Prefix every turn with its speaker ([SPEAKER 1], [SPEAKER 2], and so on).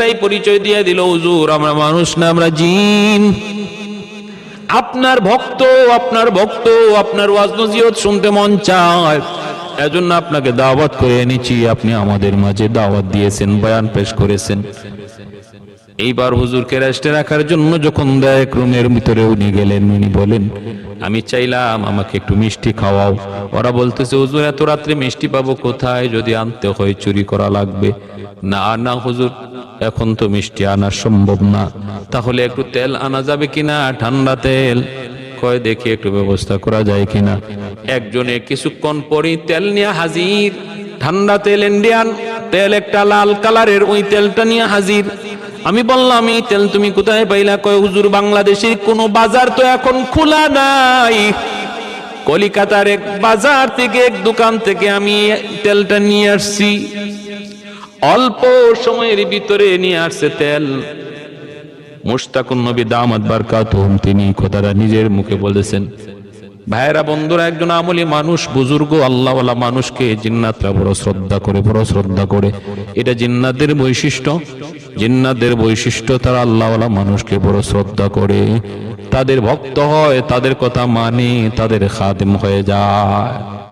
[SPEAKER 1] একটাই পরিচয় দিয়ে দিল, হুজুর, আমরা মানুষ না, আমরা জিন। আপনার ভক্ত আপনার ভক্ত, আপনার ওয়াজ নসিহত শুনতে মন চায়। এজন্য আপনাকে দাওয়াত করে এনেছি, আপনি আমাদের মাঝে দাওয়াত দিয়েছেন, বয়ান পেশ করেছেন। এইবার হুজুরকে রেস্টে রাখার জন্য যখন এক রুমের ভিতরে উনি গেলেন, উনি বলেন, আমি চাইলাম আমাকে একটু মিষ্টি খাওয়াও। ওরা বলতেছে, হুজুর, এত রাত্রে মিষ্টি পাবো কোথায়? যদি আনতে হয়, চুরি করা লাগবে। না না, হুজুর। এখন তো মিষ্টি আনা সম্ভব না। তাহলে একটু তেল আনা যাবে কিনা? ঠান্ডা তেল। কয় দেখি একটু ব্যবস্থা করা যায় কিনা। একজনে কিছুক্ষণ পরই তেল নিয়ে হাজির। ঠান্ডা তেল ইন্ডিয়ান। তেল একটা লাল কালারের, ওই তেলটা নিয়ে হাজির। আমি বললাম, এই তেল তুমি কোথায় পাইলা? কয়, হুজুর, বাংলাদেশের কোনো বাজার তো এখন খোলা নাই। কলিকাতার এক বাজার থেকে, এক দোকান থেকে আমি তেলটা নিয়ে আসছি। অল্প সময়ের ভিতরে নিয়ে আসছে তেল। তিনি কথাটা নিজের মুখে বলেছেন ভাইয়েরা, বন্ধুরা, একজন আমলি মানুষ, বুজুর্গ, আল্লাহওয়ালা মানুষকে জিন্নাতরা বড় শ্রদ্ধা করে, বড় শ্রদ্ধা করে। এটা জিন্নাতের বৈশিষ্ট্য। জিন্নাতের বৈশিষ্ট্য, তারা আল্লাহওয়ালা মানুষকে বড় শ্রদ্ধা করে। তাদের ভক্ত হয়, তাদের কথা মানে তাদের খাদেম হয়ে যায়।